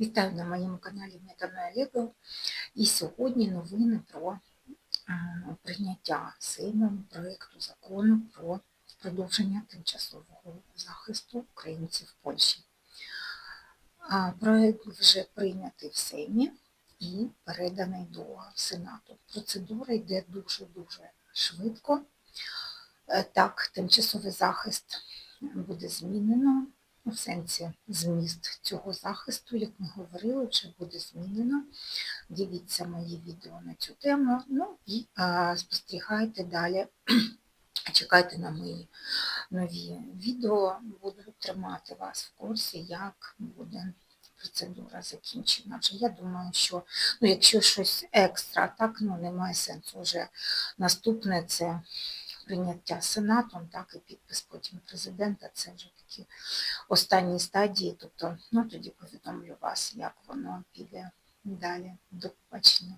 Вітаю на моєму каналі Метана Олега. І сьогодні новини про прийняття Сеймом проєкту закону про продовження тимчасового захисту українців в Польщі. Проєкт вже прийнятий в Сеймі і переданий до Сенату. Процедура йде дуже-дуже швидко. Е, Так, тимчасовий захист буде змінено Ну, в сенсі зміст цього захисту, як ми говорили, вже буде змінено. Дивіться мої відео на цю тему. Ну і а, спостерігайте далі. Чекайте на мої нові відео, буду тримати вас в курсі, як буде процедура закінчена. Вже я думаю, що ну, якщо щось екстра, так ну немає сенсу. Вже наступне це прийняття Сенатом, так і підпис потім президента. Це вже такі останні стадії. Тобто, ну тоді повідомлю вас, як воно піде далі. До побачення.